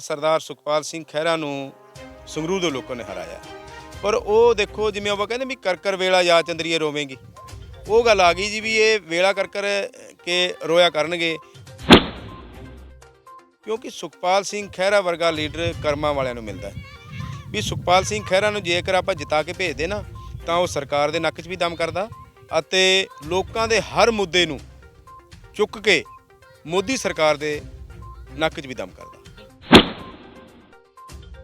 ਸਰਦਾਰ ਸੁਖਪਾਲ ਸਿੰਘ ਖਹਿਰਾ ਨੂੰ ਸੰਗਰੂਰ ਦੇ ਲੋਕਾਂ ਨੇ ਹਰਾਇਆ। ਪਰ ਉਹ ਦੇਖੋ, ਜਿਵੇਂ ਆਪਾਂ ਕਹਿੰਦੇ ਵੀ ਕਰਕਰ ਵੇਲਾ ਯਾਦ ਚੰਦਰੀਏ ਰੋਵੇਂਗੀ। ਉਹ ਗੱਲ ਆ ਗਈ ਜੀ ਵੀ ਇਹ ਵੇਲਾ ਕਰਕਰ ਕੇ ਰੋਇਆ ਕਰਨਗੇ। ਕਿਉਂਕਿ ਸੁਖਪਾਲ ਸਿੰਘ ਖਹਿਰਾ ਵਰਗਾ ਲੀਡਰ ਕਰਮਾਂ ਵਾਲਿਆਂ ਨੂੰ ਮਿਲਦਾ ਹੈ। ਵੀ ਸੁਖਪਾਲ ਸਿੰਘ ਖਹਿਰਾ ਨੂੰ ਜੇਕਰ ਆਪਾਂ ਜਿਤਾ ਕੇ ਭੇਜਦੇ ਨਾ, ਤਾਂ ਉਹ ਸਰਕਾਰ ਦੇ ਨੱਕ 'ਚ ਵੀ ਦਮ ਕਰਦਾ ਅਤੇ ਲੋਕਾਂ ਦੇ ਹਰ ਮੁੱਦੇ ਨੂੰ ਚੁੱਕ ਕੇ ਮੋਦੀ ਸਰਕਾਰ ਦੇ ਨੱਕ 'ਚ ਵੀ ਦਮ ਕਰਦਾ।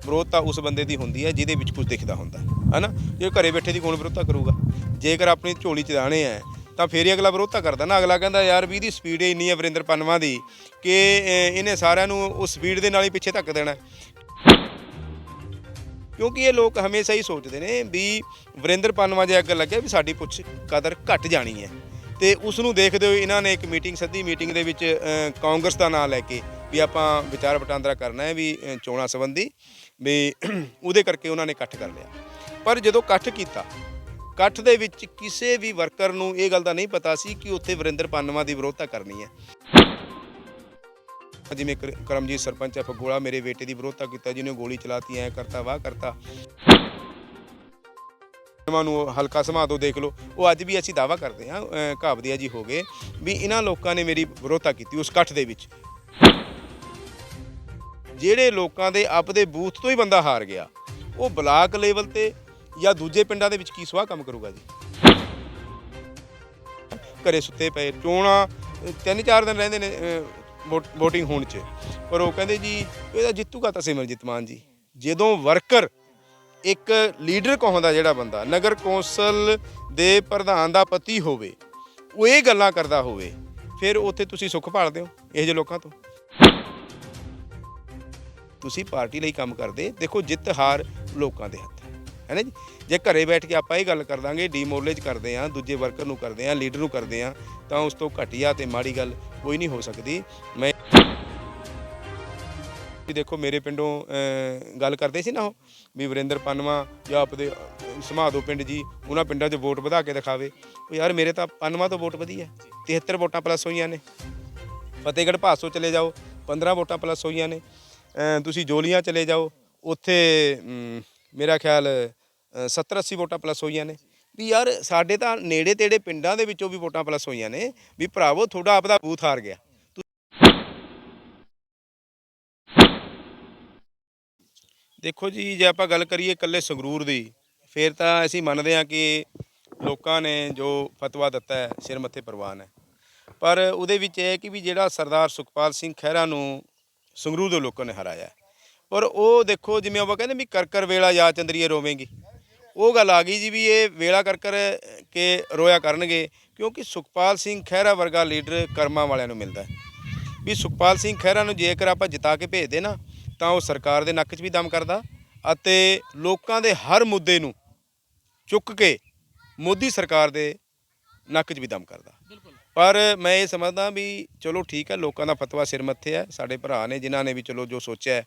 ਵਿਰੋਧਤਾ ਉਸ ਬੰਦੇ ਦੀ ਹੁੰਦੀ ਹੈ ਜਿਹਦੇ ਵਿੱਚ ਕੁਝ ਦਿਖਦਾ ਹੁੰਦਾ ਹੈ ਹਨਾ? ਜੇ ਘਰੇ ਬੈਠੇ ਦੀ ਕੌਣ ਵਿਰੋਧਤਾ ਕਰੂਗਾ। ਜੇਕਰ ਆਪਣੀ ਝੋਲੀ 'ਚ ਦਾਣੇ ਹੈ, ਤਾਂ ਫੇਰ ਹੀ ਅਗਲਾ ਵਿਰੋਧਤਾ ਕਰਦਾ ਨਾ। ਅਗਲਾ ਕਹਿੰਦਾ, ਯਾਰ ਵੀ ਇਹਦੀ ਸਪੀਡ ਇੰਨੀ ਹੈ ਵਰਿੰਦਰ ਪੰਨਵਾ ਦੀ ਕਿ ਇਹਨੇ ਸਾਰਿਆਂ ਨੂੰ ਉਸ ਸਪੀਡ ਦੇ ਨਾਲ ਹੀ ਪਿੱਛੇ ਧੱਕ ਦੇਣਾ ਕਿਉਂਕਿ ਇਹ ਲੋਕ ਹਮੇਸ਼ਾ ਹੀ ਸੋਚਦੇ ਨੇ ਵੀ ਵਰਿੰਦਰ ਪੰਨਵਾ ਜੇ ਅੱਗ ਲੱਗਿਆ ਵੀ ਸਾਡੀ ਪੁੱਛ ਕਦਰ ਘਟ ਜਾਣੀ ਹੈ। ਤੇ ਉਸ ਨੂੰ ਦੇਖਦੇ ਹੋਏ ਇਹਨਾਂ ਨੇ ਇੱਕ ਮੀਟਿੰਗ ਸੱਦੀ ਮੀਟਿੰਗ ਦੇ ਵਿੱਚ ਕਾਂਗਰਸ ਦਾ ਨਾਮ ਲੈ ਕੇ ਵੀ ਆਪਾਂ ਵਿਚਾਰ ਵਟਾਂਦਰਾ ਕਰਨਾ ਹੈ ਵੀ ਚੋਣਾਂ ਸੰਬੰਧੀ ਵੀ ਉਹਦੇ ਕਰਕੇ ਉਹਨਾਂ ਨੇ ਇਕੱਠ ਕਰ ਲਿਆ। ਪਰ ਜਦੋਂ ਇਕੱਠ ਕੀਤਾ, ਇਕੱਠ ਦੇ ਵਿੱਚ ਕਿਸੇ ਵੀ ਵਰਕਰ ਨੂੰ ਇਹ ਗੱਲ ਦਾ ਨਹੀਂ ਪਤਾ ਸੀ ਕਿ ਉੱਥੇ ਵਰਿੰਦਰ ਪੰਨਵਾ ਦੀ ਵਿਰੋਧਤਾ ਕਰਨੀ ਹੈ। ਜਿਵੇਂ ਕਰ- ਕਰਮਜੀਤ ਸਰਪੰਚ ਹੈ, ਫਗੋਲਾ ਮੇਰੇ ਬੇਟੇ ਦੀ ਵਿਰੋਧਤਾ ਕੀਤਾ, ਜਿਹਨੇ ਗੋਲੀ ਚਲਾਤੀ, ਐ ਕਰਤਾ, ਵਾਹ ਕਰਤਾ। ਉਹਨਾਂ ਨੂੰ ਹਲਕਾ ਸਮਾ ਦੋ, ਦੇਖ ਲਓ। ਉਹ ਅੱਜ ਵੀ ਅਸੀਂ ਦਾਵਾ ਕਰਦੇ ਹਾਂ, ਅਹ ਘਾਬਦੀਆ ਜੀ ਹੋ ਗਏ ਵੀ ਇਹਨਾਂ ਲੋਕਾਂ ਨੇ ਮੇਰੀ ਵਿਰੋਧਤਾ ਕੀਤੀ ਉਸ ਇਕੱਠ ਦੇ ਵਿੱਚ। ਜਿਹੜੇ ਲੋਕਾਂ ਦੇ ਆਪਦੇ ਬੂਥ ਤੋਂ ਹੀ ਬੰਦਾ ਹਾਰ ਗਿਆ ਉਹ ਬਲਾਕ ਲੈਵਲ ਤੇ ਜਾਂ ਦੂਜੇ ਪਿੰਡਾਂ ਦੇ ਵਿੱਚ ਕੀ ਸਵਾਹ ਕੰਮ ਕਰੂਗਾ ਜੀ? ਘਰੇ ਸੁੱਤੇ ਪਏ ਚੋਣਾਂ ਤਿੰਨ ਚਾਰ ਦਿਨ ਰਹਿੰਦੇ ਨੇ ਅਹ, ਵੋਟ- ਹੋਣ 'ਚ। ਪਰ ਉਹ ਕਹਿੰਦੇ ਜੀ ਇਹਦਾ ਜਿੱਤੂਗਾ ਤਾਂ ਸਿਮਰਜੀਤ ਮਾਨ ਜੀ। ਜਦੋਂ ਵਰਕਰ ਇੱਕ ਲੀਡਰ ਕਹਾਉਂਦਾ ਜਿਹੜਾ ਬੰਦਾ ਨਗਰ ਕੌਂਸਲ ਦੇ ਪ੍ਰਧਾਨ ਦਾ ਪਤੀ ਹੋਵੇ ਉਹ ਇਹ ਗੱਲਾਂ ਕਰਦਾ ਹੋਵੇ ਫਿਰ ਉੱਥੇ ਤੁਸੀਂ ਸੁੱਖ ਭਾਲਦੇ ਹੋ ਇਹੋ ਜਿਹੇ ਲੋਕਾਂ ਤੋਂ? ਤੁਸੀਂ ਪਾਰਟੀ ਲਈ ਕੰਮ ਕਰਦੇ, ਦੇਖੋ ਜਿੱਤ ਹਾਰ ਲੋਕਾਂ ਦੇ ਹੱਥ ਹੈ। ਹੈ ਨਾ ਜੀ? ਜੇ ਘਰੇ ਬੈਠ ਕੇ ਆਪਾਂ ਇਹ ਗੱਲ ਕਰ ਦਾਂਗੇ ਡੀਮੋਰਲਾਈਜ਼ ਕਰਦੇ ਆ ਦੂਜੇ ਵਰਕਰ ਨੂੰ ਕਰਦੇ ਆ ਲੀਡਰ ਨੂੰ ਕਰਦੇ ਆ ਤਾਂ ਉਸ ਤੋਂ ਘਟੀਆ ਤੇ ਮਾੜੀ ਗੱਲ ਕੋਈ ਨਹੀਂ ਹੋ ਸਕਦੀ। ਮੈਂ ਵੀ ਦੇਖੋ ਮੇਰੇ ਪਿੰਡੋਂ ਗੱਲ ਕਰਦੇ ਸੀ ਨਾ ਉਹ, ਵੀ ਵਰਿੰਦਰ ਪੰਨਵਾ ਜਾਂ ਆਪਦੇ ਸਮਾਧੋ ਪਿੰਡ ਜੀ, ਉਹਨਾਂ ਪਿੰਡਾਂ 'ਚ ਵੋਟ ਵਧਾ ਕੇ ਦਿਖਾਵੇ। ਉਹ ਯਾਰ ਮੇਰੇ ਤਾਂ ਪੰਨਵਾ ਤੋਂ ਵੋਟ ਵਧੀ ਹੈ। 73 ਵੋਟਾਂ ਪਲੱਸ ਹੋਈਆਂ ਨੇ। ਫਤਿਹਗੜ੍ਹ ਭਾਸੋ ਚਲੇ ਜਾਓ 15 ਵੋਟਾਂ ਪਲੱਸ ਹੋਈਆਂ ਨੇ। ਤੁਸੀਂ ਜੋਲੀਆਂ ਚਲੇ ਜਾਓ। ਉੱਥੇ ਮੇਰਾ ਖਿਆਲ 70 80 ਵੋਟਾਂ ਪਲੱਸ ਹੋਈਆਂ ਨੇ। ਵੀ ਯਾਰ, ਸਾਡੇ ਤਾਂ ਨੇੜੇ ਤੇੜੇ ਪਿੰਡਾਂ ਦੇ ਵਿੱਚੋਂ ਵੀ ਵੋਟਾਂ ਪਲੱਸ ਹੋਈਆਂ ਨੇ। ਵੀ ਭਰਾਵੋ, ਤੁਹਾਡਾ ਆਪਦਾ ਬੂਥ ਹਾਰ ਗਿਆ। ਦੇਖੋ ਜੀ, ਜੇ ਆਪਾਂ ਗੱਲ ਕਰੀਏ ਇਕੱਲੇ ਸੰਗਰੂਰ ਦੀ, ਫਿਰ ਤਾਂ ਅਸੀਂ ਮੰਨਦੇ ਹਾਂ ਕਿ ਲੋਕਾਂ ਨੇ ਜੋ ਫਤਵਾ ਦਿੱਤਾ ਹੈ, ਸਿਰ ਮੱਥੇ ਪ੍ਰਵਾਨ ਹੈ ਪਰ ਉਹਦੇ ਵਿੱਚ ਇਹ ਹੈ ਕਿ ਵੀ ਜਿਹੜਾ ਸਰਦਾਰ ਸੁਖਪਾਲ ਸਿੰਘ ਖਹਿਰਾ ਨੂੰ ਸੰਗਰੂਰ ਦੇ ਲੋਕਾਂ ਨੇ ਹਰਾਇਆ ਪਰ ਉਹ ਦੇਖੋ ਜਿਵੇਂ ਆਪਾਂ ਕਹਿੰਦੇ ਵੀ ਕਰਕਰ ਵੇਲਾ ਯਾ ਚੰਦਰੀਏ ਰੋਵੇਂਗੀ, ਉਹ ਗੱਲ ਆ ਗਈ ਜੀ ਵੀ ਇਹ ਵੇਲਾ ਕਰਕਰ ਕਰ ਕੇ ਰੋਇਆ ਕਰਨਗੇ ਕਿਉਂਕਿ ਸੁਖਪਾਲ ਸਿੰਘ ਖਹਿਰਾ ਵਰਗਾ ਲੀਡਰ ਕਰਮਾਂ ਵਾਲਿਆਂ ਨੂੰ ਮਿਲਦਾ ਵੀ ਸੁਖਪਾਲ ਸਿੰਘ ਖਹਿਰਾ ਨੂੰ ਜੇਕਰ ਆਪਾਂ ਜਿਤਾ ਕੇ ਭੇਜਦੇ ਨਾ, ਤਾਂ ਉਹ ਸਰਕਾਰ ਦੇ ਨੱਕ 'ਚ ਵੀ ਦਮ ਕਰਦਾ ਅਤੇ ਲੋਕਾਂ ਦੇ ਹਰ ਮੁੱਦੇ ਨੂੰ ਚੁੱਕ ਕੇ ਮੋਦੀ ਸਰਕਾਰ ਦੇ ਨੱਕ 'ਚ ਵੀ ਦਮ ਕਰਦਾ। ਬਿਲਕੁਲ। ਪਰ ਮੈਂ ਇਹ ਸਮਝਦਾ ਵੀ ਚਲੋ ਠੀਕ ਹੈ ਲੋਕਾਂ ਦਾ ਫਤਵਾ ਸਿਰ ਮੱਥੇ ਹੈ ਸਾਡੇ ਭਰਾ ਨੇ ਜਿਨ੍ਹਾਂ ਨੇ ਵੀ ਚਲੋ ਜੋ ਸੋਚਿਆ ਹੈ,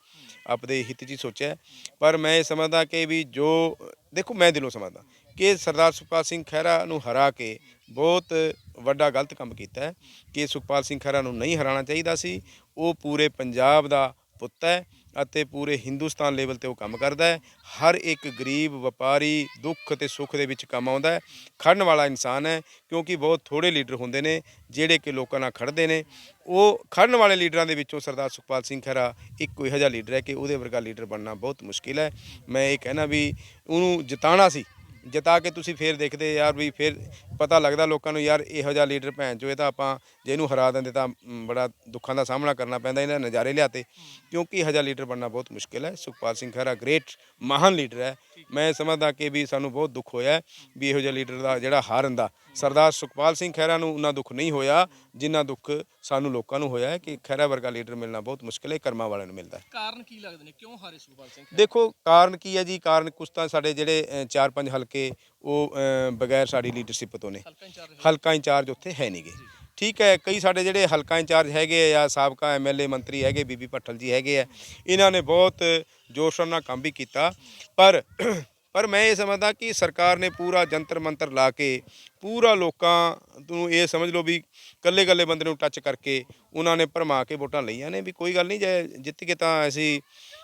ਆਪਦੇ ਹਿੱਤ 'ਚ ਹੀ ਸੋਚਿਆ ਹੈ। ਪਰ ਮੈਂ ਇਹ ਸਮਝਦਾ ਕਿ ਵੀ ਜੋ ਦੇਖੋ ਮੈਂ ਦਿਲੋਂ ਸਮਝਦਾ ਕਿ ਸਰਦਾਰ ਸੁਖਪਾਲ ਸਿੰਘ ਖਹਿਰਾ ਨੂੰ ਹਰਾ ਕੇ ਬਹੁਤ ਵੱਡਾ ਗਲਤ ਕੰਮ ਕੀਤਾ ਹੈ ਕਿ ਸੁਖਪਾਲ ਸਿੰਘ ਖਹਿਰਾ ਨੂੰ ਨਹੀਂ ਹਰਾਉਣਾ ਚਾਹੀਦਾ ਸੀ ਉਹ ਪੂਰੇ ਪੰਜਾਬ ਦਾ ਪੁੱਤ ਹੈ ਅਤੇ ਪੂਰੇ ਹਿੰਦੁਸਤਾਨ ਲੈਵਲ ਤੇ ਉਹ ਕੰਮ ਕਰਦਾ ਹੈ। ਹਰ ਇੱਕ ਗਰੀਬ, ਵਪਾਰੀ ਦੁੱਖ ਤੇ ਸੁੱਖ ਦੇ ਵਿੱਚ ਕੰਮ ਆਉਂਦਾ ਹੈ। ਖੜਨ ਵਾਲਾ ਇਨਸਾਨ ਹੈ ਕਿਉਂਕਿ ਬਹੁਤ ਥੋੜੇ ਲੀਡਰ ਹੁੰਦੇ ਨੇ, ਜਿਹੜੇ ਕਿ ਲੋਕਾਂ ਨਾਲ ਖੜਦੇ ਨੇ। ਉਹ ਖੜਨ ਵਾਲੇ ਲੀਡਰਾਂ ਦੇ ਵਿੱਚੋਂ ਸਰਦਾਰ ਸੁਖਪਾਲ ਸਿੰਘ ਖਹਿਰਾ ਇੱਕੋ ਇਹੋ ਜਿਹਾ ਲੀਡਰ ਹੈ ਕਿ ਉਹਦੇ ਵਰਗਾ ਲੀਡਰ ਬਣਨਾ ਬਹੁਤ ਮੁਸ਼ਕਿਲ ਹੈ। ਮੈਂ ਇਹ ਕਹਿਣਾ ਵੀ ਉਹਨੂੰ ਜਿਤਾਣਾ ਸੀ, ਜਿਤਾ ਕੇ ਤੁਸੀਂ ਫੇਰ ਦੇਖਦੇ ਯਾਰ ਵੀ ਫੇਰ ਪਤਾ ਲੱਗਦਾ ਲੋਕਾਂ ਨੂੰ ਯਾਰ ਇਹੋ ਜਿਹਾ ਲੀਡਰ ਭੈਣ ਚੋ ਇਹ ਤਾਂ ਆਪਾਂ ਜੇ ਇਹਨੂੰ ਹਰਾ ਦਿੰਦੇ ਤਾਂ ਮ, ਬੜਾ ਦੁੱਖਾਂ ਦਾ ਸਾਹਮਣਾ ਕਰਨਾ ਪੈਂਦਾ ਇਹਨਾਂ ਨੇ ਨਜ਼ਾਰੇ ਲਿਆਤੇ। ਕਿਉਂਕਿ ਇਹੋ ਜਿਹਾ ਲੀਡਰ ਬਣਨਾ ਬਹੁਤ ਮੁਸ਼ਕਿਲ ਹੈ। ਸੁਖਪਾਲ ਸਿੰਘ ਖਹਿਰਾ ਗ੍ਰੇਟ ਮਹਾਨ ਲੀਡਰ ਹੈ। ਮੈਂ ਸਮਝਦਾ ਕਿ ਵੀ ਸਾਨੂੰ ਬਹੁਤ ਦੁੱਖ ਹੋਇਆ ਹੈ ਵੀ ਇਹੋ ਜਿਹਾ ਲੀਡਰ ਦਾ ਜਿਹੜਾ ਹਾਰਨ ਦਾ। ਸਰਦਾਰ ਸੁਖਪਾਲ ਸਿੰਘ ਖਹਿਰਾ ਨੂੰ ਉਹਨਾਂ ਦੁੱਖ ਨਹੀਂ ਹੋਇਆ ਜਿੰਨਾ ਦੁੱਖ ਸਾਨੂੰ ਲੋਕਾਂ ਨੂੰ ਹੋਇਆ ਹੈ ਕਿ ਖਹਿਰਾ ਵਰਗਾ ਲੀਡਰ ਮਿਲਣਾ ਬਹੁਤ ਮੁਸ਼ਕਿਲ ਹੈ ਕਰਮਾਂ ਵਾਲਿਆਂ ਨੂੰ ਮਿਲਦਾ ਹੈ। ਕਾਰਨ ਕੀ ਲੱਗਦੇ ਨੇ? ਕਿਉਂ ਹਾਰੇ ਸੁਖਪਾਲ ਸਿੰਘ ਦੇਖੋ ਕਾਰਨ ਕੀ ਹੈ ਜੀ? ਕਾਰਨ ਕੁਛ ਤਾਂ ਸਾਡੇ ਜਿਹੜੇ ਅ, ਚਾਰ ਪੰਜ ਹਲਕੇ ਉਹ ਬਗੈਰ ਸਾਡੀ ਲੀਡਰਸ਼ਿਪ ਤੋਂ ਨੇ। ਹਲਕਾ ਇੰਚਾਰਜ ਉੱਥੇ ਹੈ ਨਹੀਂਗੇ ਠੀਕ ਹੈ ਕਈ ਸਾਡੇ ਜਿਹੜੇ ਹਲਕਾ ਇੰਚਾਰਜ ਹੈਗੇ ਆ ਜਾਂ ਸਾਬਕਾ ਐਮਐਲਏ ਮੰਤਰੀ ਹੈਗੇ ਬੀਬੀ ਭੱਠਲ ਜੀ ਹੈਗੇ ਆ ਇਹਨਾਂ ਨੇ ਬਹੁਤ ਜੋਰ ਸ਼ੋਰ ਨਾਲ ਕੰਮ ਵੀ ਕੀਤਾ। ਪਰ ਪਰ ਮੈਂ ਇਹ ਸਮਝਦਾ ਕਿ ਸਰਕਾਰ ਨੇ ਪੂਰਾ ਜੰਤਰ ਮੰਤਰ ਲਾ ਕੇ ਪੂਰਾ ਲੋਕਾਂ ਨੂੰ ਇਹ ਸਮਝ ਲਓ ਵੀ ਕੱਲੇ ਕੱਲੇ ਬੰਦੇ ਨੂੰ ਟੱਚ ਕਰਕੇ ਉਹਨਾਂ ਨੇ ਭਰਮਾ ਕੇ ਵੋਟਾਂ ਲਈਆਂ ਨੇ। ਵੀ ਕੋਈ ਗੱਲ ਨਹੀਂ ਜੇ ਜਿੱਤ ਕੇ ਤਾਂ ਅਸੀਂ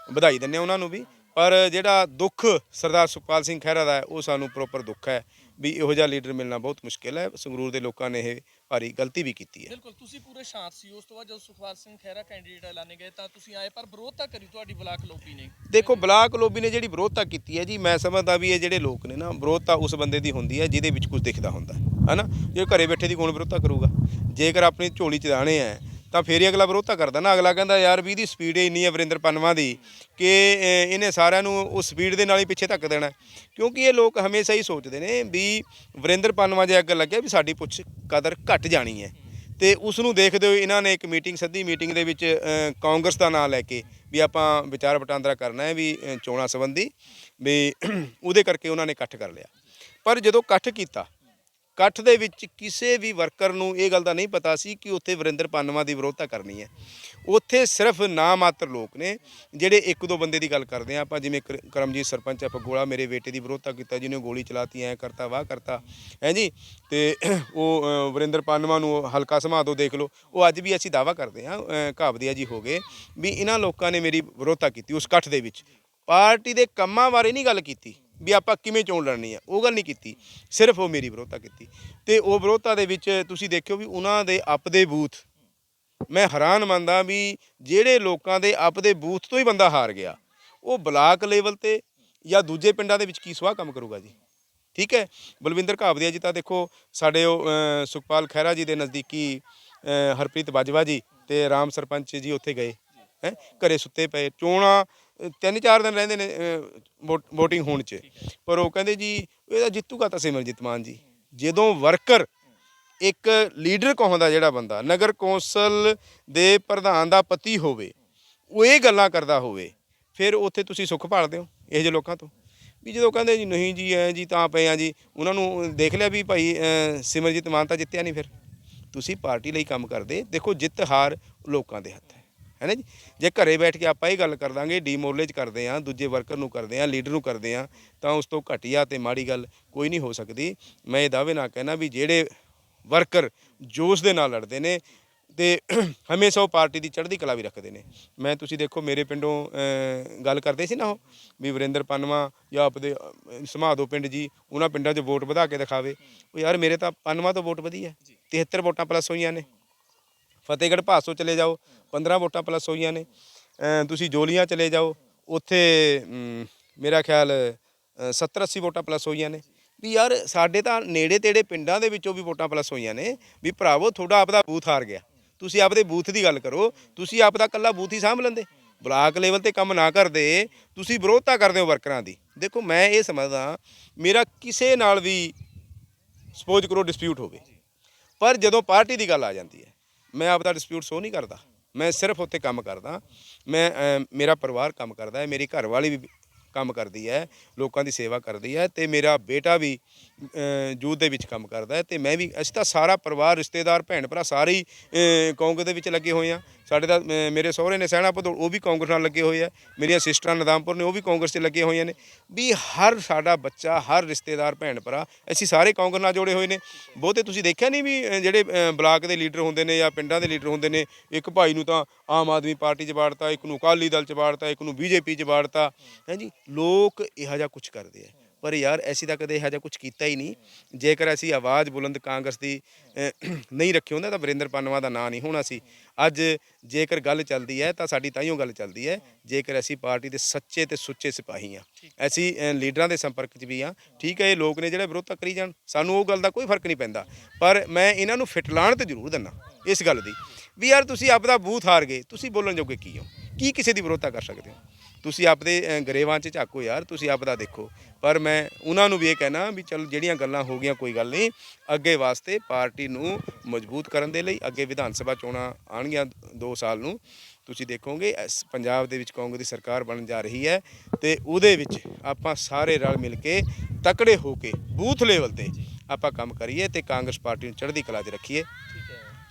ਵਧਾਈ ਦਿੰਦੇ ਹਾਂ ਉਹਨਾਂ ਨੂੰ ਵੀ। ਪਰ ਜਿਹੜਾ ਦੁੱਖ ਸਰਦਾਰ ਸੁਖਪਾਲ ਸਿੰਘ ਖਹਿਰਾ ਦਾ ਹੈ ਉਹ ਸਾਨੂੰ ਪ੍ਰੋਪਰ ਦੁੱਖ ਹੈ ਵੀ ਇਹੋ ਜਿਹਾ ਲੀਡਰ ਮਿਲਣਾ ਬਹੁਤ ਮੁਸ਼ਕਿਲ ਹੈ। ਸੰਗਰੂਰ ਦੇ ਲੋਕਾਂ ਨੇ ਇਹ ਭਾਰੀ ਗਲਤੀ ਵੀ ਕੀਤੀ ਹੈ। ਬਿਲਕੁਲ ਤੁਸੀਂ ਪੂਰੇ ਸ਼ਾਂਤ ਸੀ। ਉਸ ਤੋਂ ਬਾਅਦ ਜਦੋਂ ਸੁਖਵਾਰ ਸਿੰਘ ਖਹਿਰਾ ਕੈਂਡੀਡੇਟ ਐਲਾਨੇ ਗਏ ਤਾਂ ਤੁਸੀਂ ਆਏ ਪਰ ਵਿਰੋਧਤਾ ਕਰੀ ਤੁਹਾਡੀ ਬਲਾਕ ਲੋਬੀ ਨੇ। ਦੇਖੋ ਬਲਾਕ ਲੋਬੀ ਨੇ ਜਿਹੜੀ ਵਿਰੋਧਤਾ ਕੀਤੀ ਹੈ ਜੀ ਮੈਂ ਸਮਝਦਾ ਵੀ ਇਹ ਜਿਹੜੇ ਲੋਕ ਨੇ ਨਾ ਵਿਰੋਧਤਾ ਉਸ ਬੰਦੇ ਦੀ ਹੁੰਦੀ ਹੈ ਜਿਹਦੇ ਵਿੱਚ ਕੁਝ ਦਿਖਦਾ ਹੁੰਦਾ ਹੈ ਹਨਾ? ਜੇ ਘਰੇ ਬੈਠੇ ਦੀ ਕੌਣ ਵਿਰੋਧਤਾ ਕਰੂਗਾ? ਜੇਕਰ ਆਪਣੀ ਝੋਲੀ ਚ ਦਾਣੇ ਹੈ ਤਾਂ ਫੇਰ ਹੀ ਅਗਲਾ ਵਿਰੋਧਤਾ ਕਰਦਾ ਨਾ, ਅਗਲਾ ਕਹਿੰਦਾ, ਯਾਰ ਵੀ ਇਹਦੀ ਸਪੀਡ ਇੰਨੀ ਹੈ ਵਰਿੰਦਰ ਪੰਨਵਾ ਦੀ ਕਿ ਇਹਨੇ ਸਾਰਿਆਂ ਨੂੰ ਉਸ ਸਪੀਡ ਦੇ ਨਾਲ ਹੀ ਪਿੱਛੇ ਧੱਕ ਦੇਣਾ ਕਿਉਂਕਿ ਇਹ ਲੋਕ ਹਮੇਸ਼ਾ ਹੀ ਸੋਚਦੇ ਨੇ ਵੀ ਵਰਿੰਦਰ ਪੰਨਵਾ ਜੇ ਅੱਗ ਲੱਗਿਆ ਵੀ ਸਾਡੀ ਪੁੱਛ ਕਦਰ ਘਟ ਜਾਣੀ ਹੈ। ਤੇ ਉਸ ਨੂੰ ਦੇਖਦੇ ਹੋਏ ਇਹਨਾਂ ਨੇ ਇੱਕ ਮੀਟਿੰਗ ਸੱਦੀ ਮੀਟਿੰਗ ਦੇ ਵਿੱਚ ਕਾਂਗਰਸ ਦਾ ਨਾਮ ਲੈ ਕੇ ਵੀ ਆਪਾਂ ਵਿਚਾਰ ਵਟਾਂਦਰਾ ਕਰਨਾ ਹੈ ਵੀ ਚੋਣਾਂ ਸੰਬੰਧੀ ਵੀ ਉਹਦੇ ਕਰਕੇ ਉਹਨਾਂ ਨੇ ਇਕੱਠ ਕਰ ਲਿਆ। ਪਰ ਜਦੋਂ ਇਕੱਠ ਕੀਤਾ ਇਕੱਠ ਦੇ ਵਿੱਚ ਕਿਸੇ ਵੀ ਵਰਕਰ ਨੂੰ ਇਹ ਗੱਲ ਦਾ ਨਹੀਂ ਪਤਾ ਸੀ ਕਿ ਉੱਥੇ ਵਰਿੰਦਰ ਪਾਨਵਾ ਦੀ ਵਿਰੋਧਤਾ ਕਰਨੀ ਹੈ। ਉੱਥੇ ਸਿਰਫ ਨਾ ਮਾਤਰ ਲੋਕ ਨੇ, ਜਿਹੜੇ ਇੱਕ ਦੋ ਬੰਦੇ ਦੀ ਗੱਲ ਕਰਦੇ ਆ ਆਪਾਂ, ਜਿਵੇਂ ਕਰ- ਕਰਮਜੀਤ ਸਰਪੰਚ ਆਪਾਂ ਗੋਲਾ ਮੇਰੇ ਬੇਟੇ ਦੀ ਵਿਰੋਧਤਾ ਕੀਤਾ, ਜਿਹਨੇ ਗੋਲੀ ਚਲਾਤੀ, ਐ ਕਰਤਾ, ਵਾਹ ਕਰਤਾ, ਹੈ ਜੀ? ਤੇ ਉਹ ਵਰਿੰਦਰ ਪਾਨਵਾ ਨੂੰ ਹਲਕਾ ਸਮਾ ਦੋ, ਦੇਖ ਲਓ। ਉਹ ਅੱਜ ਵੀ ਅਸੀਂ ਦਾਵਾ ਕਰਦੇ ਆ ਘਾਬਦੀਆ ਜੀ ਹੋ ਗਏ ਵੀ ਇਹਨਾਂ ਲੋਕਾਂ ਨੇ ਮੇਰੀ ਵਿਰੋਧਤਾ ਕੀਤੀ, ਉਸ ਇਕੱਠ ਦੇ ਵਿੱਚ। ਪਾਰਟੀ ਦੇ ਕੰਮਾਂ ਬਾਰੇ ਨਹੀਂ ਗੱਲ ਕੀਤੀ। ਵੀ ਆਪਾਂ ਕਿਵੇਂ ਚੋਣ ਲੜਨੀ ਆ, ਉਹ ਗੱਲ ਨਹੀਂ ਕੀਤੀ। ਸਿਰਫ ਉਹ ਮੇਰੀ ਵਿਰੋਧਤਾ ਕੀਤੀ। ਤੇ ਉਹ ਵਿਰੋਧਤਾ ਦੇ ਵਿੱਚ ਤੁਸੀਂ ਦੇਖਿਓ ਵੀ ਉਹਨਾਂ ਦੇ ਆਪਦੇ ਬੂਥ, ਮੈਂ ਹੈਰਾਨ ਮੰਨਦਾ ਵੀ ਜਿਹੜੇ ਲੋਕਾਂ ਦੇ ਆਪਦੇ ਬੂਥ ਤੋਂ ਹੀ ਬੰਦਾ ਹਾਰ ਗਿਆ, ਉਹ ਬਲਾਕ ਲੈਵਲ ਤੇ ਜਾਂ ਦੂਜੇ ਪਿੰਡਾਂ ਦੇ ਵਿੱਚ ਕੀ ਸਵਾਹ ਕੰਮ ਕਰੂਗਾ ਜੀ? ਠੀਕ ਹੈ? ਬਲਵਿੰਦਰ ਘਾਬਦੀਆ ਜੀ ਤਾਂ ਦੇਖੋ, ਸਾਡੇ ਉਹ ਸੁਖਪਾਲ ਖਹਿਰਾ ਜੀ ਦੇ ਨਜ਼ਦੀਕੀ ਹਰਪ੍ਰੀਤ ਬਾਜਵਾ ਜੀ ਤੇ ਰਾਮ ਸਰਪੰਚ ਜੀ ਉੱਥੇ ਗਏ। ਹੈ? ਘਰੇ ਸੁੱਤੇ ਪਏ। ਚੋਣਾਂ ਤਿੰਨ ਚਾਰ ਦਿਨ ਰਹਿੰਦੇ ਨੇ VOTING ਹੋਣ ਚ। ਪਰ ਉਹ ਕਹਿੰਦੇ ਜੀ, ਇਹਦਾ ਜਿੱਤੂਗਾ ਤਾਂ ਸਿਮਰਜੀਤ ਮਾਨ ਜੀ। ਜਦੋਂ ਵਰਕਰ ਇੱਕ ਲੀਡਰ ਕਹਾਉਂਦਾ ਜਿਹੜਾ ਬੰਦਾ, ਨਗਰ ਕੌਂਸਲ ਦੇ ਪ੍ਰਧਾਨ ਦਾ ਪਤੀ ਹੋਵੇ, ਉਹ ਇਹ ਗੱਲਾਂ ਕਰਦਾ ਹੋਵੇ, ਫਿਰ ਉੱਥੇ ਤੁਸੀਂ ਸੁੱਖ ਭਾਲਦੇ ਹੋ ਇਹ ਜਿਹੇ ਲੋਕਾਂ ਤੋਂ? ਵੀ ਜਦੋਂ ਕਹਿੰਦੇ ਜੀ, ਨਹੀਂ ਜੀ, ਐ ਜੀ, ਤਾਂ ਪਏ ਆ ਜੀ। ਉਹਨਾਂ ਨੂੰ ਦੇਖ ਲਿਆ ਵੀ ਭਾਈ ਸਿਮਰਜੀਤ ਮਾਨ ਤਾਂ ਜਿੱਤਿਆ ਨਹੀਂ ਫਿਰ। ਤੁਸੀਂ ਪਾਰਟੀ ਲਈ ਕੰਮ ਕਰਦੇ, ਦੇਖੋ ਜਿੱਤ ਹਾਰ ਲੋਕਾਂ ਦੇ ਹੱਥ ਹੈ। ਹੈ ਨਾ ਜੀ? ਜੇ ਘਰੇ ਬੈਠ ਕੇ ਆਪਾਂ ਇਹ ਗੱਲ ਕਰ ਦਾਂਗੇ ਡੀਮੋਰਲਾਈਜ਼ ਕਰਦੇ ਆ ਦੂਜੇ ਵਰਕਰ ਨੂੰ ਕਰਦੇ ਆ ਲੀਡਰ ਨੂੰ ਕਰਦੇ ਆ ਤਾਂ ਉਸ ਤੋਂ ਘਟੀਆ ਤੇ ਮਾੜੀ ਗੱਲ ਕੋਈ ਨਹੀਂ ਹੋ ਸਕਦੀ। ਮੈਂ ਇਹ ਦਾਅਵੇ ਨਾਲ ਕਹਿਣਾ ਵੀ ਜਿਹੜੇ ਵਰਕਰ ਜੋਸ਼ ਦੇ ਨਾਲ ਲੜਦੇ ਨੇ ਤੇ ਹਮੇਸ਼ਾ ਉਹ ਪਾਰਟੀ ਦੀ ਚੜ੍ਹਦੀ ਕਲਾ ਵੀ ਰੱਖਦੇ ਨੇ। ਮੈਂ ਤੁਸੀਂ ਦੇਖੋ ਮੇਰੇ ਪਿੰਡੋਂ ਗੱਲ ਕਰਦੇ ਸੀ ਨਾ ਉਹ ਵੀ ਵਰਿੰਦਰ ਪੰਨਵਾ ਜਾਂ ਆਪਦੇ ਸਮਾਧੋ ਪਿੰਡ ਜੀ ਉਹਨਾਂ ਪਿੰਡਾਂ 'ਚ ਵੋਟ ਵਧਾ ਕੇ ਦਿਖਾਵੇ। ਉਹ ਯਾਰ ਮੇਰੇ ਤਾਂ ਪੰਨਵਾ ਤੋਂ ਵੋਟ ਵਧੀ ਹੈ। 73 ਵੋਟਾਂ ਪਲੱਸ ਹੋਈਆਂ ਨੇ। ਫਤਿਹਗੜ੍ਹ ਭਾਸੋ ਚਲੇ ਜਾਓ 15 ਵੋਟਾਂ ਪਲੱਸ ਹੋਈਆਂ ਨੇ। ਤੁਸੀਂ ਜੋਲੀਆਂ ਚਲੇ ਜਾਓ, ਉੱਥੇ ਮੇਰਾ ਖਿਆਲ 70 80 ਵੋਟਾਂ ਪਲੱਸ ਹੋਈਆਂ ਨੇ। ਵੀ ਯਾਰ, ਸਾਡੇ ਤਾਂ ਨੇੜੇ ਤੇੜੇ ਪਿੰਡਾਂ ਦੇ ਵਿੱਚੋਂ ਵੀ ਵੋਟਾਂ ਪਲੱਸ ਹੋਈਆਂ ਨੇ, ਵੀ ਭਰਾਵੋ, ਤੁਹਾਡਾ ਆਪਦਾ ਬੂਥ ਹਾਰ ਗਿਆ। ਤੁਸੀਂ ਆਪਦੇ ਬੂਥ ਦੀ ਗੱਲ ਕਰੋ, ਤੁਸੀਂ ਆਪਦਾ ਕੱਲਾ ਬੂਥ ਹੀ ਸਾਂਭ ਲੈਂਦੇ। ਬਲਾਕ ਲੈਵਲ ਤੇ ਕੰਮ ਨਾ ਕਰਦੇ, ਤੁਸੀਂ ਵਿਰੋਧਤਾ ਕਰਦੇ ਹੋ ਵਰਕਰਾਂ ਦੀ। ਦੇਖੋ, ਮੈਂ ਇਹ ਸਮਝਦਾ ਮੇਰਾ ਕਿਸੇ ਨਾਲ ਵੀ ਸਪੋਜ਼ ਕਰੋ ਡਿਸਪਿਊਟ ਹੋਵੇ। ਪਰ ਜਦੋਂ ਪਾਰਟੀ ਦੀ ਗੱਲ ਆ ਜਾਂਦੀ ਹੈ ਮੈਂ ਆਪਦਾ ਡਿਸਪਿਊਟ ਸੋ ਨਹੀਂ ਕਰਦਾ। ਮੈਂ ਸਿਰਫ ਉੱਥੇ ਕੰਮ ਕਰਦਾ। ਮੈਂ ਮੇਰਾ ਪਰਿਵਾਰ ਕੰਮ ਕਰਦਾ ਹੈ ਮੇਰੀ ਘਰ ਵਾਲੀ ਵੀ ਕੰਮ ਕਰਦੀ ਹੈ ਲੋਕਾਂ ਦੀ ਸੇਵਾ ਕਰਦੀ ਹੈ ਤੇ ਮੇਰਾ ਬੇਟਾ ਵੀ ਅ, ਦੇ ਵਿੱਚ ਕੰਮ ਕਰਦਾ ਹੈ ਤੇ ਮੈਂ ਵੀ ਅਸੀਂ ਤਾਂ ਸਾਰਾ ਪਰਿਵਾਰ ਰਿਸ਼ਤੇਦਾਰ ਭੈਣ ਭਰਾ ਸਾਰੇ ਹੀ ਅ, ਦੇ ਵਿੱਚ ਲੱਗੇ ਹੋਏ ਆ ਸਾਡੇ ਤਾਂ ਮੇਰੇ ਸਹੁਰੇ ਨੇ ਸਹਿਣਾ ਪਧੌੜ ਉਹ ਵੀ ਕਾਂਗਰਸ ਨਾਲ ਲੱਗੇ ਹੋਏ ਆ। ਮੇਰੀਆਂ ਸਿਸਟਰਾਂ ਨਦਾਮਪੁਰ ਨੇ, ਉਹ ਵੀ ਕਾਂਗਰਸ 'ਚ ਲੱਗੇ ਹੋਈਆਂ ਨੇ। ਵੀ ਹਰ ਸਾਡਾ ਬੱਚਾ, ਹਰ ਰਿਸ਼ਤੇਦਾਰ, ਭੈਣ ਭਰਾ, ਅਸੀਂ ਸਾਰੇ ਕਾਂਗਰਸ ਨਾਲ ਜੁੜੇ ਹੋਏ ਨੇ। ਬਹੁਤੇ ਤੁਸੀਂ ਦੇਖਿਆ ਨਹੀਂ ਵੀ ਜਿਹੜੇ ਬਲਾਕ ਦੇ ਲੀਡਰ ਹੁੰਦੇ ਨੇ ਜਾਂ ਪਿੰਡਾਂ ਦੇ ਲੀਡਰ ਹੁੰਦੇ ਨੇ, ਇੱਕ ਭਾਈ ਨੂੰ ਤਾਂ ਆਮ ਆਦਮੀ ਪਾਰਟੀ 'ਚ ਵਾੜਤਾ, ਇੱਕ ਨੂੰ ਅਕਾਲੀ ਦਲ 'ਚ ਵਾੜਤਾ, ਇੱਕ ਨੂੰ ਬੀਜੇਪੀ 'ਚ ਵਾੜਤਾ। ਹੈ ਜੀ, ਲੋਕ ਇਹੋ ਜਿਹਾ ਕੁਝ ਕਰਦੇ ਆ। ਪਰ ਯਾਰ ਅਸੀਂ ਤਾਂ ਕਦੇ ਇਹੋ ਜਿਹਾ ਕੁਝ ਕੀਤਾ ਹੀ ਨਹੀਂ। ਜੇਕਰ ਅਸੀਂ ਆਵਾਜ਼ ਬੁਲੰਦ ਕਾਂਗਰਸ ਦੀ ਨਹੀਂ ਰੱਖੀ ਹੁੰਦਾ ਤਾਂ ਵਰਿੰਦਰ ਪੰਨਵਾ ਦਾ ਨਾਂ ਨਹੀਂ ਹੋਣਾ ਸੀ ਅੱਜ ਜੇਕਰ ਗੱਲ ਚੱਲਦੀ ਹੈ ਤਾਂ ਸਾਡੀ ਤਾਈਓ ਗੱਲ ਚੱਲਦੀ ਹੈ, ਜੇਕਰ ਅਸੀਂ ਪਾਰਟੀ ਦੇ ਸੱਚੇ ਤੇ ਸੁੱਚੇ ਸਿਪਾਹੀ ਆ ਅਸੀਂ ਲੀਡਰਾਂ ਦੇ ਸੰਪਰਕ 'ਚ ਵੀ ਆ ਠੀਕ ਹੈ, ਇਹ ਲੋਕ ਨੇ ਜਿਹੜੇ ਵਿਰੋਧਤਾ ਕਰੀ ਜਾਣ, ਸਾਨੂੰ ਉਹ ਗੱਲ ਦਾ ਕੋਈ ਫ਼ਰਕ ਨਹੀਂ ਪੈਂਦਾ। ਪਰ ਮੈਂ ਇਹਨਾਂ ਨੂੰ ਫਿਟਲਾਣ ਤੇ ਜ਼ਰੂਰ ਦਿੰਦਾ, ਇਸ ਗੱਲ ਦੀ। ਵੀ ਯਾਰ ਤੁਸੀਂ ਆਪਦਾ ਬੂਥ ਹਾਰ ਗਏ, ਤੁਸੀਂ ਬੋਲਣ ਜੋਗੇ ਕੀ ਹੋ? ਕੀ ਕਿਸੇ ਦੀ ਵਿਰੋਧਤਾ ਕਰ ਸਕਦੇ ਹੋ? ਤੁਸੀਂ ਆਪਦੇ ਗਰੇਵਾਂ 'ਚ ਝਾਕੋ ਯਾਰ, ਤੁਸੀਂ ਆਪਦਾ ਦੇਖੋ। ਪਰ ਮੈਂ ਉਹਨਾਂ ਨੂੰ ਵੀ ਇਹ ਕਹਿਣਾ ਵੀ ਚਲ ਜਿਹੜੀਆਂ ਗੱਲਾਂ ਹੋ ਗਈਆਂ, ਕੋਈ ਗੱਲ ਨਹੀਂ। ਅੱਗੇ ਵਾਸਤੇ ਪਾਰਟੀ ਨੂੰ ਮਜ਼ਬੂਤ ਕਰਨ ਦੇ ਲਈ ਅੱਗੇ ਵਿਧਾਨ ਸਭਾ ਚੋਣਾਂ ਆਣਗੀਆਂ 2 ਸਾਲ ਨੂੰ। ਤੁਸੀਂ ਦੇਖੋਗੇ, ਇਸ ਪੰਜਾਬ ਦੇ ਵਿੱਚ ਕਾਂਗਰਸ ਦੀ ਸਰਕਾਰ ਬਣਨ ਜਾ ਰਹੀ ਹੈ ਤੇ ਉਹਦੇ ਵਿੱਚ ਆਪਾਂ ਸਾਰੇ ਰਲ ਮਿਲ ਕੇ ਤਕੜੇ ਹੋ ਕੇ ਬੂਥ ਲੈਵਲ ਤੇ ਆਪਾਂ ਕੰਮ ਕਰੀਏ ਤੇ ਕਾਂਗਰਸ ਪਾਰਟੀ ਨੂੰ ਚੜ੍ਹਦੀ ਕਲਾ 'ਚ ਰੱਖੀਏ।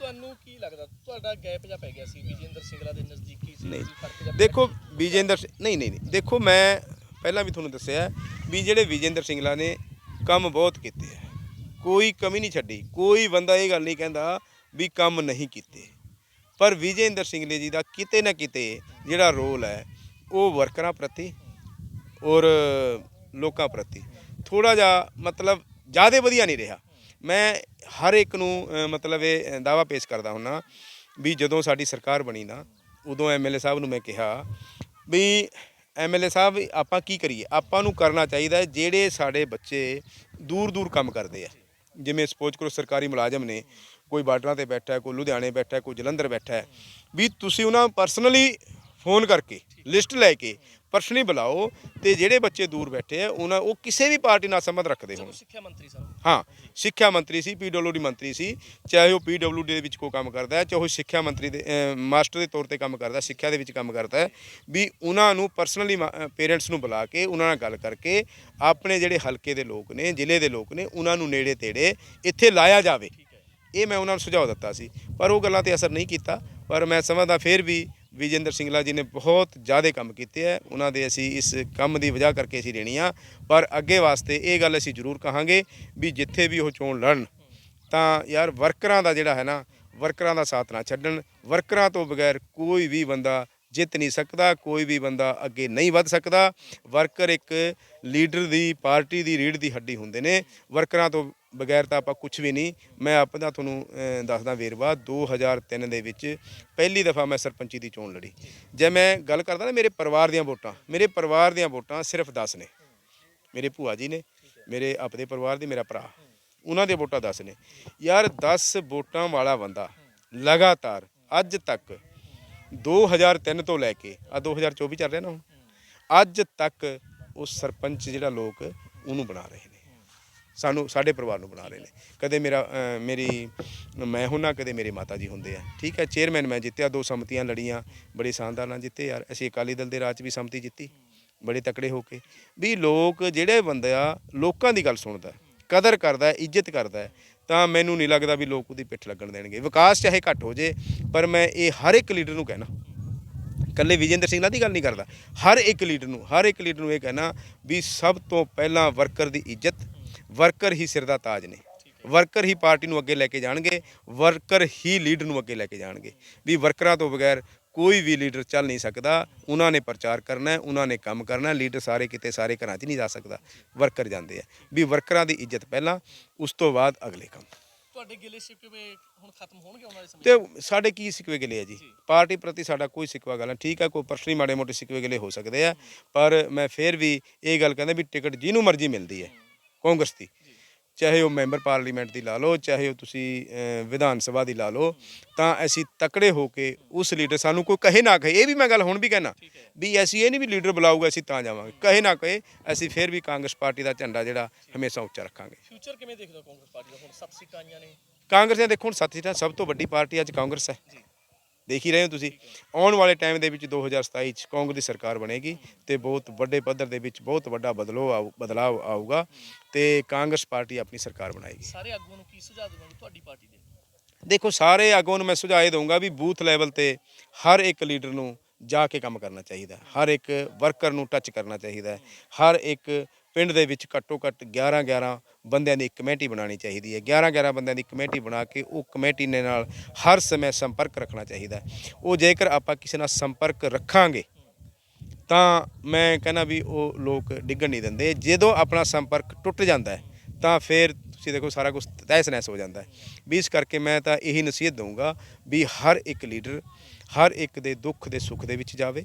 ਤੁਹਾਨੂੰ ਕੀ ਲੱਗਦਾ? ਤੁਹਾਡਾ ਗੈਪ ਜਾਂ ਪੈ ਗਿਆ ਸੀ ਵਿਜੇਂਦਰ ਸਿੰਗਲਾ ਦੇ ਨਜ਼ਦੀਕੀ ਸੀ ਨਹੀਂ। ਤੁਸੀਂ ਫ਼ਰਕ ਜਾਂ ਦੇਖੋ ਵਿਜੇਂਦਰ ਸਿੰਘ- ਨਹੀਂ ਨਹੀਂ ਨਹੀਂ। ਦੇਖੋ ਮੈਂ ਪਹਿਲਾਂ ਵੀ ਤੁਹਾਨੂੰ ਦੱਸਿਆ ਹੈ ਵੀ ਜਿਹੜੇ ਵਿਜੇਂਦਰ ਸਿੰਗਲਾ ਨੇ ਕੰਮ ਬਹੁਤ ਕੀਤੇ ਹੈ ਕੋਈ ਕਮੀ ਨਹੀਂ ਛੱਡੀ। ਕੋਈ ਬੰਦਾ ਇਹ ਗੱਲ ਨਹੀਂ ਕਹਿੰਦਾ ਵੀ ਕੰਮ ਨਹੀਂ ਕੀਤੇ। ਪਰ ਵਿਜੇਂਦਰ ਸਿੰਗਲੇ ਜੀ ਦਾ ਕਿਤੇ ਨਾ ਕਿਤੇ ਜਿਹੜਾ ਰੋਲ ਹੈ ਉਹ ਵਰਕਰਾਂ ਪ੍ਰਤੀ ਔਰ ਲੋਕਾਂ ਪ੍ਰਤੀ ਥੋੜਾ ਜਿਹਾ ਮਤਲਬ ਜ਼ਿਆਦਾ ਵਧੀਆ ਨਹੀਂ ਰਿਹਾ। ਮੈਂ ਹਰ ਇੱਕ ਨੂੰ ਮਤਲਬ ਇਹ ਦਾਵਾ ਪੇਸ਼ ਕਰਦਾ ਹੁੰਨਾ ਵੀ ਜਦੋਂ ਸਾਡੀ ਸਰਕਾਰ ਬਣੀ ਨਾ, ਉਦੋਂ ਐਮਐਲਏ ਸਾਹਿਬ ਨੂੰ ਮੈਂ ਕਿਹਾ ਵੀ ਐਮਐਲਏ ਸਾਹਿਬ, ਆਪਾਂ ਕੀ ਕਰੀਏ? ਆਪਾਂ ਨੂੰ ਕਰਨਾ ਚਾਹੀਦਾ ਜਿਹੜੇ ਸਾਡੇ ਬੱਚੇ ਦੂਰ ਦੂਰ ਕੰਮ ਕਰਦੇ ਆ। ਜਿਵੇਂ ਸਪੋਜ਼ ਕਰੋ ਸਰਕਾਰੀ ਮੁਲਾਜ਼ਮ ਨੇ, ਕੋਈ ਬਾਰਡਰਾਂ ਤੇ ਬੈਠਾ ਹੈ ਕੋਈ ਲੁਧਿਆਣੇ ਬੈਠਾ ਹੈ ਕੋਈ ਜਲੰਧਰ ਬੈਠਾ ਹੈ ਵੀ ਤੁਸੀਂ ਉਹਨਾਂ ਪਰਸਨਲੀ ਫੋਨ ਕਰਕੇ ਲਿਸਟ ਲੈ ਕੇ ਪਰਸਨਲੀ ਬੁਲਾਓ ਤੇ ਜਿਹੜੇ ਬੱਚੇ ਦੂਰ ਬੈਠੇ ਆ ਉਹਨਾਂ ਉਹ ਕਿਸੇ ਵੀ ਪਾਰਟੀ ਨਾਲ ਸੰਬੰਧ ਰੱਖਦੇ ਹੋਣ। ਸਿੱਖਿਆ ਮੰਤਰੀ ਸਾਹਿਬ। ਹਾਂ ਸਿੱਖਿਆ ਮੰਤਰੀ ਸੀ ਪੀਡਬਲਯੂਡੀ ਮੰਤਰੀ ਸੀ ਚਾਹੇ ਉਹ ਪੀਡਬਲਯੂਡੀ ਦੇ ਵਿੱਚ ਕੋਈ ਕੰਮ ਕਰਦਾ ਹੈ ਚਾਹੇ ਉਹ ਸਿੱਖਿਆ ਮੰਤਰੀ ਦੇ ਮਾਸਟਰ ਦੇ ਤੌਰ ਤੇ ਕੰਮ ਕਰਦਾ ਸਿੱਖਿਆ ਦੇ ਵਿੱਚ ਕੰਮ ਕਰਦਾ ਹੈ ਵੀ ਉਹਨਾਂ ਨੂੰ ਪਰਸਨਲੀ ਪੇਰੈਂਟਸ ਨੂੰ ਬੁਲਾ ਕੇ ਉਹਨਾਂ ਨਾਲ ਗੱਲ ਕਰਕੇ ਆਪਣੇ ਜਿਹੜੇ ਹਲਕੇ ਦੇ ਲੋਕ ਨੇ ਜ਼ਿਲ੍ਹੇ ਦੇ ਲੋਕ ਨੇ ਉਹਨਾਂ ਨੂੰ ਨੇੜੇ ਤੇੜੇ ਇੱਥੇ ਲਾਇਆ ਜਾਵੇ। ਇਹ ਮੈਂ ਉਹਨਾਂ ਨੂੰ ਸੁਝਾਅ ਦਿੱਤਾ ਸੀ। ਪਰ ਉਹ ਗੱਲਾਂ ਤੇ ਅਸਰ ਨਹੀਂ ਕੀਤਾ। ਪਰ ਮੈਂ ਸਮਝਦਾ ਫਿਰ ਵੀ ਵਿਜੇਂਦਰ ਸਿੰਗਲਾ ਜੀ ਨੇ ਬਹੁਤ ਜ਼ਿਆਦਾ ਕੰਮ ਕੀਤੇ ਹੈ ਉਹਨਾਂ ਦੇ ਅਸੀਂ ਇਸ ਕੰਮ ਦੀ ਵਜ੍ਹਾ ਕਰਕੇ ਅਸੀਂ ਲੈਣੀ ਆ। ਪਰ ਅੱਗੇ ਵਾਸਤੇ ਇਹ ਗੱਲ ਅਸੀਂ ਜ਼ਰੂਰ ਕਹਾਂਗੇ ਵੀ ਜਿੱਥੇ ਵੀ ਉਹ ਚੋਣ ਲੜਨ, ਤਾਂ ਯਾਰ ਵਰਕਰਾਂ ਦਾ ਜਿਹੜਾ ਹੈ ਨਾ, ਵਰਕਰਾਂ ਦਾ ਸਾਥ ਨਾ ਛੱਡਣ। ਵਰਕਰਾਂ ਤੋਂ ਬਗੈਰ ਕੋਈ ਵੀ ਬੰਦਾ ਜਿੱਤ ਨਹੀਂ ਸਕਦਾ, ਕੋਈ ਵੀ ਬੰਦਾ ਅੱਗੇ ਨਹੀਂ ਵੱਧ ਸਕਦਾ। ਵਰਕਰ ਇੱਕ ਲੀਡਰ ਦੀ, ਪਾਰਟੀ ਦੀ ਰੀੜ ਦੀ ਹੱਡੀ ਹੁੰਦੇ ਨੇ। ਵਰਕਰਾਂ ਤੋਂ ਬਗੈਰ ਤਾਂ ਆਪਾਂ ਕੁਝ ਵੀ ਨਹੀਂ, ਮੈਂ ਆਪਣਾ ਤੁਹਾਨੂੰ ਦੱਸਦਾ ਵੇਰਵਾ 2003 ਦੇ ਵਿੱਚ ਪਹਿਲੀ ਦਫਾ ਮੈਂ ਸਰਪੰਚੀ ਦੀ ਚੋਣ ਲੜੀ। ਜੇ ਮੈਂ ਗੱਲ ਕਰਦਾ ਨਾ ਮੇਰੇ ਪਰਿਵਾਰ ਦੀਆਂ ਵੋਟਾਂ, ਮੇਰੇ ਪਰਿਵਾਰ ਦੀਆਂ ਵੋਟਾਂ ਸਿਰਫ 10 ਨੇ। ਮੇਰੇ ਭੂਆ ਜੀ ਨੇ, ਮੇਰੇ ਆਪਦੇ ਪਰਿਵਾਰ ਦੇ ਮੇਰਾ ਭਰਾ, ਉਹਨਾਂ ਦੇ ਵੋਟਾਂ 10 ਨੇ। ਯਾਰ 10 ਵੋਟਾਂ ਵਾਲਾ ਬੰਦਾ ਲਗਾਤਾਰ ਅੱਜ ਤੱਕ 2003 ਤੋਂ ਲੈ ਕੇ ਆ 2024 ਚੱਲ ਰਿਹਾ ਨਾ ਹੁਣ, ਅੱਜ ਤੱਕ ਉਹ ਸਰਪੰਚ ਜਿਹੜਾ ਲੋਕ ਉਹਨੂੰ ਬਣਾ ਰਹੇ ਨੇ। ਸਾਨੂੰ, ਸਾਡੇ ਪਰਿਵਾਰ ਨੂੰ ਬਣਾ ਰਹੇ ਨੇ। ਕਦੇ ਮੇਰਾ ਮੇਰੀ, ਮੈਂ ਹੁੰਨਾ, ਕਦੇ ਮੇਰੇ ਮਾਤਾ ਜੀ ਹੁੰਦੇ ਆ। ਠੀਕ ਹੈ, ਚੇਅਰਮੈਨ ਮੈਂ ਜਿੱਤਿਆ, ਦੋ ਸੰਮਤੀਆਂ ਲੜੀਆਂ, ਬੜੇ ਸ਼ਾਨਦਾਰ ਨਾਲ ਜਿੱਤੇ ਯਾਰ। ਅਸੀਂ ਅਕਾਲੀ ਦਲ ਦੇ ਰਾਜ 'ਚ ਵੀ ਸੰਮਤੀ ਜਿੱਤੀ, ਬੜੇ ਤਕੜੇ ਹੋ ਕੇ। ਵੀ ਲੋਕ ਜਿਹੜੇ ਬੰਦਾ ਲੋਕਾਂ ਦੀ ਗੱਲ ਸੁਣਦਾ, ਕਦਰ ਕਰਦਾ, ਇੱਜ਼ਤ ਕਰਦਾ, ਤਾਂ ਮੈਨੂੰ ਨਹੀਂ ਲੱਗਦਾ ਵੀ ਲੋਕ ਉਹਦੀ ਪਿੱਠ ਲੱਗਣ ਦੇਣਗੇ। ਵਿਕਾਸ ਚਾਹੇ ਘੱਟ ਹੋ ਜੇ, ਪਰ ਮੈਂ ਇਹ ਹਰ ਇੱਕ ਲੀਡਰ ਨੂੰ ਕਹਿਣਾ ਕੱਲੇ ਵਿਜੇਂਦਰ ਸਿੰਘਲਾ ਦੀ ਗੱਲ ਨਹੀਂ ਕਰਦਾ, ਹਰ ਇੱਕ ਲੀਡਰ ਨੂੰ, ਹਰ ਇੱਕ ਲੀਡਰ ਨੂੰ ਇਹ ਕਹਿਣਾ ਵੀ ਸਭ ਤੋਂ ਪਹਿਲਾਂ ਵਰਕਰ ਦੀ ਇੱਜ਼ਤ ਵਰਕਰ ਹੀ ਸਿਰ ਦਾ ਤਾਜ ਨੇ। ਵਰਕਰ ਹੀ ਪਾਰਟੀ ਨੂੰ ਅੱਗੇ ਲੈ ਕੇ ਜਾਣਗੇ ਵਰਕਰ ਹੀ ਲੀਡਰ ਨੂੰ ਅੱਗੇ ਲੈ ਕੇ ਜਾਣਗੇ। ਵੀ ਵਰਕਰਾਂ ਤੋਂ ਬਗੈਰ ਕੋਈ ਵੀ ਲੀਡਰ ਚੱਲ ਨਹੀਂ ਸਕਦਾ ਉਹਨਾਂ ਨੇ ਪ੍ਰਚਾਰ ਕਰਨਾ ਹੈ ਉਹਨਾਂ ਨੇ ਕੰਮ ਕਰਨਾ ਹੈ ਲੀਡਰ ਸਾਰੇ ਕਿਤੇ ਸਾਰੇ ਘਰਾਂ 'ਚ ਨਹੀਂ ਜਾ ਸਕਦਾ ਵਰਕਰ ਜਾਂਦੇ ਆ। ਵੀ ਵਰਕਰਾਂ ਦੀ ਇੱਜ਼ਤ ਪਹਿਲਾਂ ਉਸ ਤੋਂ ਬਾਅਦ ਅਗਲੇ ਕੰਮ। ਤੁਹਾਡੇ ਗਿਲੇ ਸ਼ਿਕਵੇ ਹੁਣ ਖਤਮ ਹੋਣਗੇ ਆਉਣ ਵਾਲੇ ਸਮੇਂ? ਤੇ ਸਾਡੇ ਕੀ ਸਿਕਵੇ ਗਿਲੇ ਆ ਜੀ? ਪਾਰਟੀ ਪ੍ਰਤੀ ਸਾਡਾ ਕੋਈ ਸਿਕਵਾ ਗੱਲ ਨਹੀਂ ਠੀਕ ਹੈ ਕੋਈ ਪਰਸਨਲੀ ਮਾੜੇ ਮੋਟੇ ਸਿਕਵੇ ਗਿਲੇ ਹੋ ਸਕਦੇ ਆ ਪਰ ਮੈਂ ਫੇਰ ਵੀ ਇਹ ਗੱਲ ਕਹਿੰਦਾ ਵੀ ਟਿਕਟ ਜਿਹਨੂੰ ਮਰਜ਼ੀ ਮਿਲਦੀ ਹੈ ਕਾਂਗਰਸ ਦੀ ਚਾਹੇ ਉਹ ਮੈਂਬਰ ਪਾਰਲੀਮੈਂਟ ਦੀ ਲਾ ਲਓ ਚਾਹੇ ਉਹ ਤੁਸੀਂ ਵਿਧਾਨ ਸਭਾ ਦੀ ਲਾ ਲਓ ਤਾਂ ਅਸੀਂ ਤਕੜੇ ਹੋ ਕੇ ਉਸ ਲੀਡਰ ਸਾਨੂੰ ਕੋਈ ਕਹੇ ਨਾ ਕਹੇ। ਇਹ ਵੀ ਮੈਂ ਗੱਲ ਹੁਣ ਵੀ ਕਹਿਣਾ ਵੀ ਅਸੀਂ ਇਹ ਨਹੀਂ ਵੀ ਲੀਡਰ ਬੁਲਾਊਗਾ ਅਸੀਂ ਤਾਂ ਜਾਵਾਂਗੇ। ਕਹੇ ਨਾ ਕਹੇ ਅਸੀਂ ਫੇਰ ਵੀ ਕਾਂਗਰਸ ਪਾਰਟੀ ਦਾ ਝੰਡਾ ਜਿਹੜਾ ਹਮੇਸ਼ਾ ਉੱਚਾ ਰੱਖਾਂਗੇ। ਫਿਊਚਰ ਕਿਵੇਂ ਦੇਖਦੇ ਹੋ ਕਾਂਗਰਸ ਪਾਰਟੀ ਦਾ ਹੁਣ? ਸੱਤ ਸੀਟਾਂ ਆਈਆਂ ਨੇ। ਕਾਂਗਰਸ ਨੇ ਦੇਖੋ ਹੁਣ ਸੱਤ ਸੀਟਾਂ ਸਭ ਤੋਂ ਵੱਡੀ ਪਾਰਟੀ ਅੱਜ ਕਾਂਗਰਸ ਹੈ। ਦੇਖ ਹੀ ਰਹੇ ਹੋ ਤੁਸੀਂ। ਆਉਣ ਵਾਲੇ ਟਾਈਮ ਦੇ ਵਿੱਚ 2027 ਚ ਕਾਂਗਰਸ ਦੀ ਸਰਕਾਰ ਬਣੇਗੀ ਤੇ ਬਹੁਤ ਵੱਡੇ ਪੱਧਰ ਦੇ ਵਿੱਚ ਬਹੁਤ ਵੱਡਾ ਬਦਲਾਅ ਆਊ ਬਦਲਾਅ ਆਊਗਾ ਤੇ ਕਾਂਗਰਸ ਪਾਰਟੀ ਆਪਣੀ ਸਰਕਾਰ ਬਣਾਏਗੀ। ਸਾਰੇ ਆਗੂਆਂ ਨੂੰ ਕੀ ਸੁਝਾਅ ਦੇਵੋਗੇ ਤੁਹਾਡੀ ਪਾਰਟੀ ਦੇ? ਦੇਖੋ ਸਾਰੇ ਆਗੂਆਂ ਨੂੰ ਮੈਂ ਸੁਝਾਅ ਦਊਂਗਾ ਵੀ ਬੂਥ ਲੈਵਲ ਤੇ ਹਰ ਇੱਕ ਲੀਡਰ ਨੂੰ ਜਾ ਕੇ ਕੰਮ ਕਰਨਾ ਚਾਹੀਦਾ। ਹਰ ਇੱਕ ਵਰਕਰ ਨੂੰ ਟੱਚ ਕਰਨਾ ਚਾਹੀਦਾ ਹਰ ਇੱਕ ਪਿੰਡ ਦੇ ਵਿੱਚ ਘੱਟੋ ਘੱਟ 11 11 ਬੰਦਿਆਂ ਦੀ ਕਮੇਟੀ ਬਣਾਉਣੀ ਚਾਹੀਦੀ ਹੈ। 11 11 ਬੰਦਿਆਂ ਦੀ ਕਮੇਟੀ ਬਣਾ ਕੇ ਉਹ ਕਮੇਟੀ ਦੇ ਨਾਲ ਹਰ ਸਮੇਂ ਸੰਪਰਕ ਰੱਖਣਾ ਚਾਹੀਦਾ ਉਹ ਜੇਕਰ ਆਪਾਂ ਕਿਸੇ ਨਾਲ ਸੰਪਰਕ ਰੱਖਾਂਗੇ, ਤਾਂ ਮੈਂ ਕਹਿੰਦਾ ਵੀ ਉਹ ਲੋਕ ਡਿੱਗਣ ਨਹੀਂ ਦਿੰਦੇ। ਜਦੋਂ ਆਪਣਾ ਸੰਪਰਕ ਟੁੱਟ ਜਾਂਦਾ ਹੈ, ਤਾਂ ਫਿਰ ਤੁਸੀਂ ਦੇਖੋ ਸਾਰਾ ਕੁਝ ਤਹਿਸ ਨਹਿਸ ਹੋ ਜਾਂਦਾ ਹੈ। ਵੀ ਇਸ ਕਰਕੇ ਮੈਂ ਤਾਂ ਇਹੀ ਨਸੀਹਤ ਦਊਂਗਾ ਵੀ ਹਰ ਇੱਕ ਲੀਡਰ ਹਰ ਇੱਕ ਦੇ ਦੁੱਖ ਦੇ ਸੁੱਖ ਦੇ ਵਿੱਚ ਜਾਵੇ।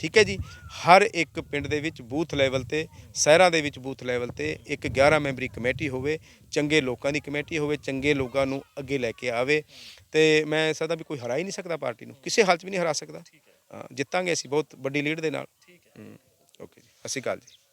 ਠੀਕ ਹੈ ਜੀ? ਹਰ ਇੱਕ ਪਿੰਡ ਦੇ ਵਿੱਚ ਬੂਥ ਲੈਵਲ ਤੇ ਸ਼ਹਿਰਾਂ ਦੇ ਵਿੱਚ ਬੂਥ ਲੈਵਲ ਤੇ ਇੱਕ 11 ਮੈਂਬਰੀ ਕਮੇਟੀ ਹੋਵੇ ਚੰਗੇ ਲੋਕਾਂ ਦੀ ਕਮੇਟੀ ਹੋਵੇ ਚੰਗੇ ਲੋਕਾਂ ਨੂੰ ਅੱਗੇ ਲੈ ਕੇ ਆਵੇ। ਤੇ ਮੈਂ ਸਕਦਾ ਵੀ ਕੋਈ ਹਰਾ ਹੀ ਨਹੀਂ ਸਕਦਾ ਪਾਰਟੀ ਨੂੰ। ਕਿਸੇ ਹਾਲਤ ਵੀ ਨਹੀਂ ਹਰਾ ਸਕਦਾ। ਜਿੱਤਾਂਗੇ ਅਸੀਂ ਬਹੁਤ ਵੱਡੀ ਲੀਡ ਦੇ ਨਾਲ। ਠੀਕ ਹੈ ਓਕੇ ਜੀ। ਸਤਿ ਸ਼੍ਰੀ ਅਕਾਲ ਜੀ।